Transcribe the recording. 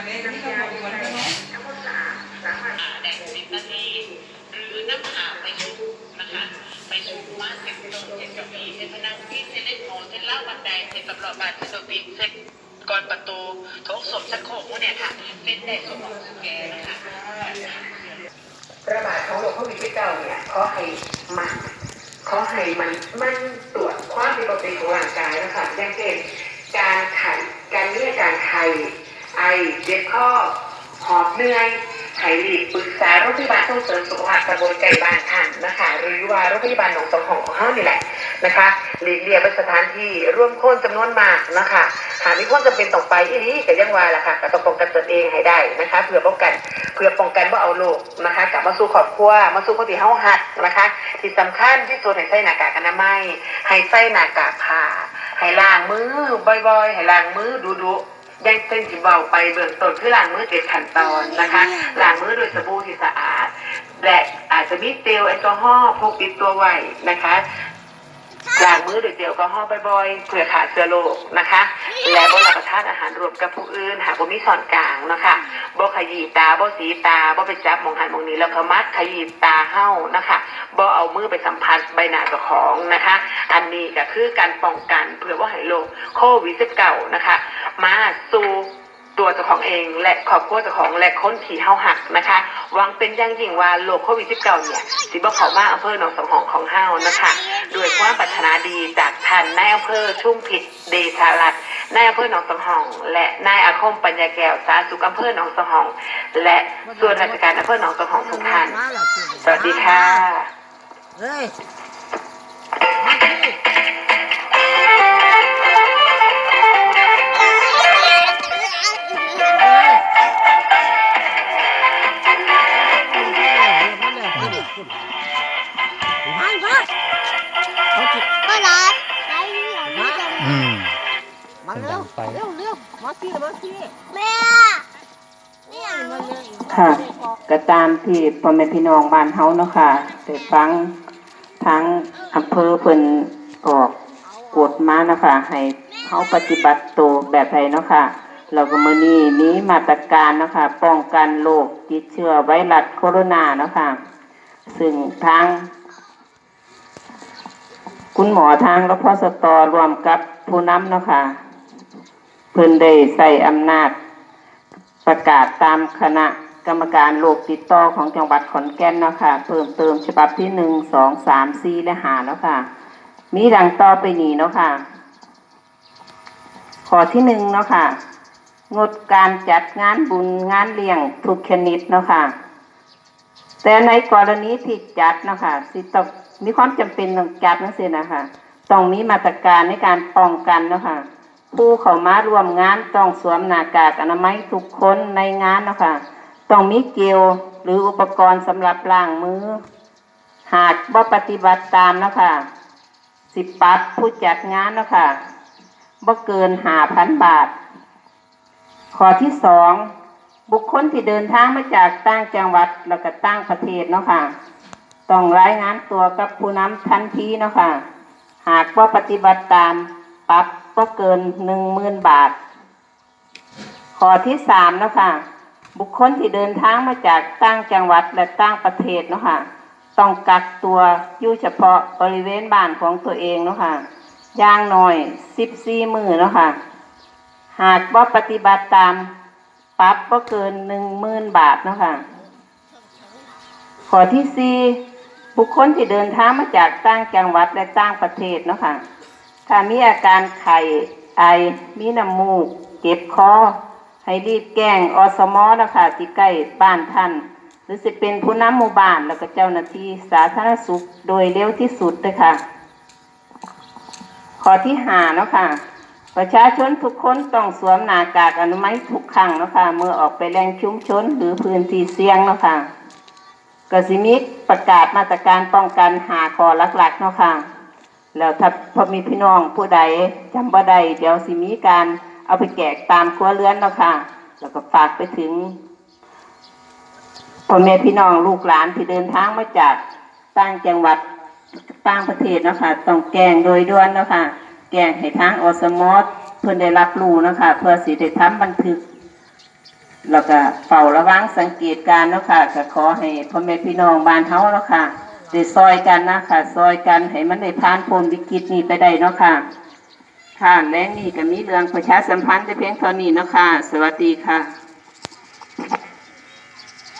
วันนี้ที่เราบอกวันนี้แดดสิบนาทีหรือนั่งหาไปชุมนะคะไปชุมมาเซ็นโดนเซ็นกับพีเซ็นพนังพีเซ็นเล่นหอเซ็นเล่าบันไดเซ็นตำรวจบาดเซ็นโดปิดเซ็นก่อนประตูโถงศพชักโคกเนี่ยค่ะเซ็นได้สมองสุแกนะคะระบาดของโรคโควิด19เก้าเนี่ยขอให้มันขอให้มันมันตรวจความผิดปกติของร่างกายนะคะอย่างเช่นการไข้การมีอาการไข้ไอ เจ็บคอหอบเหนื่อยให้รีบปรึกษาโรงพยาบาลส่งเสริมสุขภาพตำบลไก่บ้านท่านนะคะ หรือว่าโรงพยาบาลหนองสองของของเฮานี่แหละนะคะหลีกเลี่ยงไปสถานที่ร่วมคนจำนวนมากนะคะหากมีความจำเป็นต้องไปอีนี้ก็ยังว่าล่ะค่ะก็ต้องป้องกันตนเองให้ได้นะคะเพื่อป้องกันเพื่อป้องกันว่าเอาโรคนะคะกลับมาสู่ครอบครัวมาสู่คนที่เฮาหักนะคะ ที่สำคัญที่สุดให้ใส่หน้ากากอนามัยให้ใส่หน้ากากผ้าให้ล้างมือบ่อยๆให้ล้างมือดูๆ ยังเป็นจิเบาไปเบื้องต้นคือล้างมือเจ็ดขั้นตอนนะคะล้างมือด้วยสบู่ที่สะอาด และอาจจะมีเจลแอลกอฮอล์พกติดตัวไว้นะคะล้างมือด้วยเจลแอลกอฮอล์บ่อยๆเพื่อขาเชื้อโรคนะคะ และบ่รับประทานอาหารรวมกับผู้อื่น หากบ่มีส่วนกลางนะคะบ่ขยี้ตาบ่สีตาบ่ไปจับหมองหันหมองนี้แล้วก็มัดขยี้ตาเฮ้านะคะบ่เอามือไปสัมผัสใบหน้าเจ้าของนะคะ อันนี้ก็คือการป้องกันเพื่อว่าให้โรคโควิด 19 นะคะ มาสู่ตัวเจ้าของเองและครอบครัวเจ้าของและคนที่เฮาหักนะคะหวังเป็นอย่างยิ่งว่าโรคโควิด 19 เนี่ย สิบ่เข้ามาอำเภอหนองสองหองของเฮานะคะด้วยความปรารถนาดีจากท่านนายอำเภอชุ่มผิดเดชารัตนายอำเภอหนองสองหอง และนายอาคมปัญญาแก้วสารสุขอำเภอหนองสองหอง และส่วนราชการอำเภอหนองสองหองทุกท่านสวัสดีค่ะ มาเร็วเร็วเร็วมาที่มาที่แม่เนี่ยมาเลยค่ะ ก็ตามที่พ่อแม่พี่น้องบ้านเฮาเนาะค่ะได้ฟังทั้งอำเภอเพิ่นออกกฎมาเนาะคะให้เฮาปฏิบัติตัวแบบใดเนาะค่ะเราก็มื้อนี้มีมาตรการเนาะค่ะป้องกันโรคติดเชื้อไวรัสโคโรนาเนาะค่ะซึ่งทางคุณหมอทางรพสตรวมกับผู้นำเนาะค่ะเพิ่นได้ใส่อำนาจ ประกาศตามคณะกรรมการโรคติดต่อของจังหวัดขอนแก่นเนาะค่ะเพิ่มเติมฉบับที่หนึ่งสองสามสี่และหาเนาะค่ะ มีดังต่อไปนี้เนาะค่ะ ข้อที่หนึ่งเนาะค่ะ งดการจัดงานบุญงานเลี้ยงทุกชนิดเนาะค่ะ แต่ในกรณีที่จัดเนาะค่ะสิต้องมีความจำเป็นต้องจัดนั่นสินะคะต้องมีมาตรการในการป้องกันเนาะค่ะ ผู้เข้ามาร่วมงานต้องสวมหน้ากากอนามัยทุกคนในงานเนาะคะต้องมีเจลหรืออุปกรณ์สำหรับล้างมือ หากบ่ปฏิบัติตามเนาะคะสิบปรับผู้จัดงานเนาะคะบ่เกินหาพันบาท ข้อที่สองบุคคลที่เดินทางมาจากต่างจังหวัดแล้วก็ต่างประเทศเนาะค่ะต้องรายงานตัวกับผู้นำทันทีเนาะค่ะหากว่าปฏิบัติตามปรับ ก็เกินหนึ่งหมื่นบาท ข้อที่สามนะค่ะบุคคลที่เดินทางมาจากต่างจังหวัดและต่างประเทศนะค่ะต้องกักตัวอยู่เฉพาะบริเวณบ้านของตัวเองนะค่ะอย่างหน้อยสิบสี่มือนะค่ะหากว่าปฏิบัติตามปรับก็เกินหนึ่งหมื่นบาทนะค่ะข้อที่สี่บุคคลที่เดินทางมาจากต่างจังหวัดและต่างประเทศนะค่ะ ถ้ามีอาการไข้ไอมีน้ำมูก เจ็บคอให้รีบแจ้งอสมอนะคะที่ใกล้บ้านท่าน หรือสิเป็นผู้นำหมู่บ้านแล้วก็เจ้าหน้าที่สาธารณสุขโดยเร็วที่สุดเลยค่ะ ข้อที่หาเนาะค่ะ ประชาชนทุกคนต้องสวมหน้ากากอนามัยทุกครั้งเนาะค่ะเมื่อออกไปแหล่งชุมชนหรือพื้นที่เสี่ยงเนาะค่ะกสิมิประกาศมาตรการป้องกันหาข้อหลักๆเนาะค่ะ แล้วถ้าพอมีพี่น้องผู้ใดจำบ่ได้เดี๋ยวสิมีการเอาไปแจกตามครัวเรือนแล้วค่ะ แล้วก็ฝากไปถึงพ่อแม่พี่น้องลูกหลานที่เดินทางมาจากต่างจังหวัดต่างประเทศเนาะคะต้องแกงโดยด่วนเนาะคะแกงให้ทางอสมอสเพื่อนได้รับรู้เนาะคะ เพื่อสิได้ทำบันทึก แล้วก็เฝ้าระวังสังเกตการเนาะค่ะก็ขอให้พ่อแม่พี่น้องบ้านเฮาเนาะค่ะ ได้ซอยกันนะค่ะ ซอยกันให้มันได้ผ่านพ้นวิกฤตนี้ไปได้เนาะค่ะ ค่ะ และนี่ก็มีเรื่องประชาสัมพันธ์แต่เพียงเท่านี้เนาะค่ะ สวัสดีค่ะ